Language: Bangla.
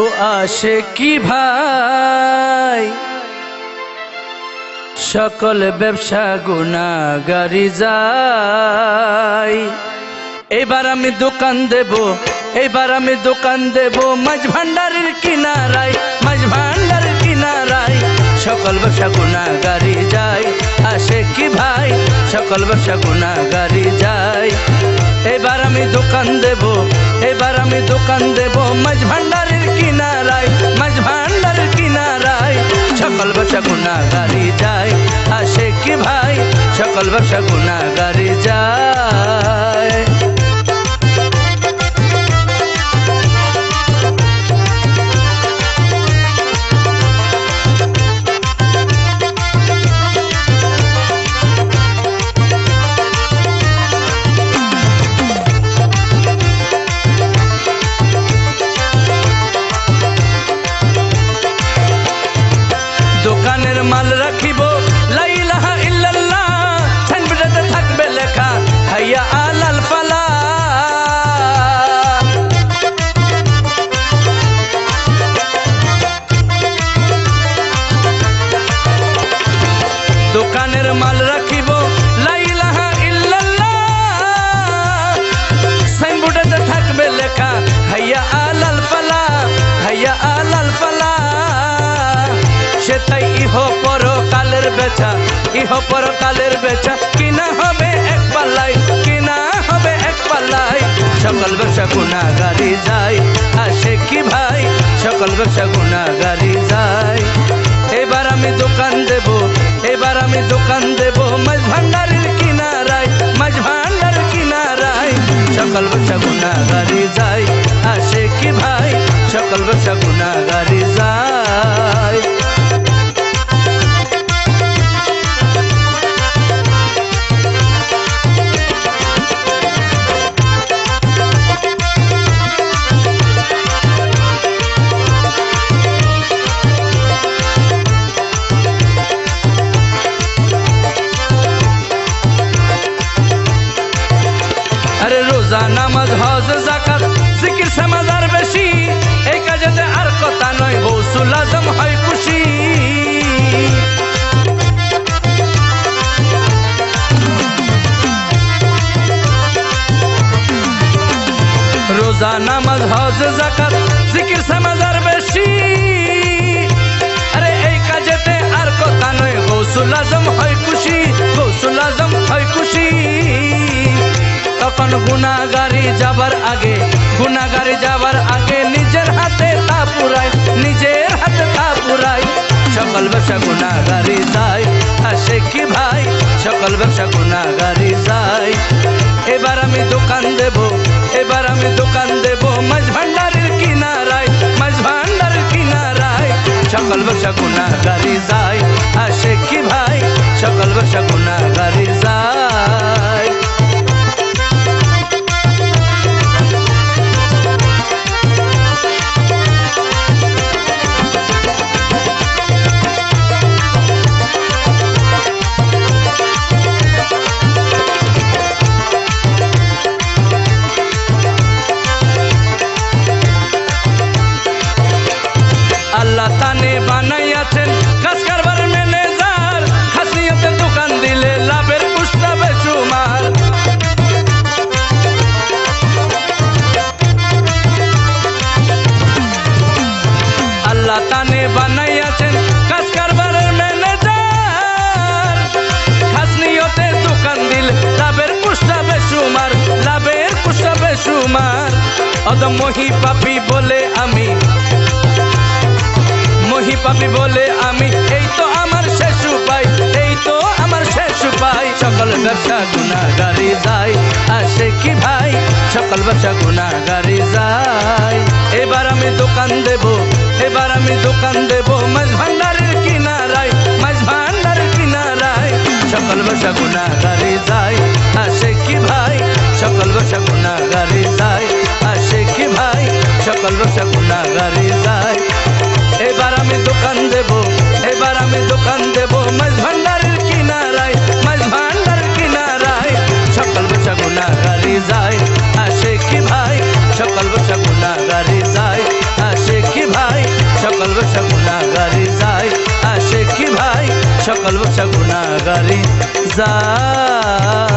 ও আসে কি ভাই, সকল ব্যবসা গুণাগারি যাই। এবার আমি দোকান দেব, এবার আমি দোকান দেব মাঝ ভান্ডারের কিনারায় মাঝ ভান্ডারের কিনারায়, সকল ব্যবসা গুণাগারি যায় গুনা গুণাগারি যাই। এবার আমি দোকান দেব, এবার আমি দোকান দেব মাছ ভান্ডারের কিনারায়, মাছ ভান্ডারের কিনারায়। সকল গুনা গুণাগারি যাই, আসে কি ভাই? সকল গুনা গুণাগারি যায় দোকানের মাল রাখিব। লাইলাহা ইল্লাল্লাহ। থাকবে লেখা, হাইয়া আলাল পালা হাইয়া আলাল পালা সে তাই ইহ পর কালের বেচা, ইহ পর কালের বেচা। কিনা হবে এক পাল্লাই, কিনা হবে এক পাল্লাই। সকল ব্যবসা গুণাগারি যায়, আসে কি ভাই? সকল ব্যবসা গুণাগারি যায়। এবার আমি দোকান দেব এবার আমি দোকান দেব মাঝ ভান্ডারের কিনারায় মাঝ ভান্ডারের কিনারায় সকল ব্যবসা গুণাগারি যায় আসে কি ভাই সকাল ব্যবসা গুণাগারি রোজা নামাজ, হজ জাকাত জিকির সমাজার বেশি। আরে এই কাজেতে আর কথা নয়, গৌসুল আজম হয় খুশি, গৌসুল আজম হয় খুশি। তখন গুনাগারি যাবার আগে গুনাগারি যাবার আগে নিজের হাতে তা পুরায়, নিজের হাতে তা পুরায়। সকল ব্যবসা গুনাগারি যায়, আসে কি ভাই? সকল ব্যবসা গুনাগারি যায়। এবার আমি দোকান দেব সকল ব্যবসা গুনাগারি যায় আসে কি ভাই? সকল ব্যবসা আল্লাহ তানে বানাইয়াছেন। কাজ কারবার ম্যানেজার খাসিয়াতে দোকান দিলে লাভের পুষ্টাবে চুমার। আল্লাহ তানে বানাইয়াছেন কাজ কারবারের ম্যানেজার। খাসনিয়তে দোকান দিল লাভের পুষ্টাবে সুমার লাভের পুষ্টাবে সুমার অদম মহি পাপি বলে আমি মহি পাপি বলে আমি, এই তো আমার শেষ উপায়, এই তো আমার শেষ উপায়। সকল ব্যবসা গুণাগারি যায়, আসে কি ভাই? সকল ব্যবসা গুণাগারি যায়। এবার আমি দোকান দেব, এবার আমি দোকান দেব মাঝ ভান্ডারের কিনারায় মাঝ ভান্ডারের কিনারায়। সকল ব্যবসা গুণাগারি যায়, আসে কি ভাই? সকল ব্যবসা গুণাগারি যাই। আসে কি ভাই? সকল ব্যবসা গুণাগারি যায়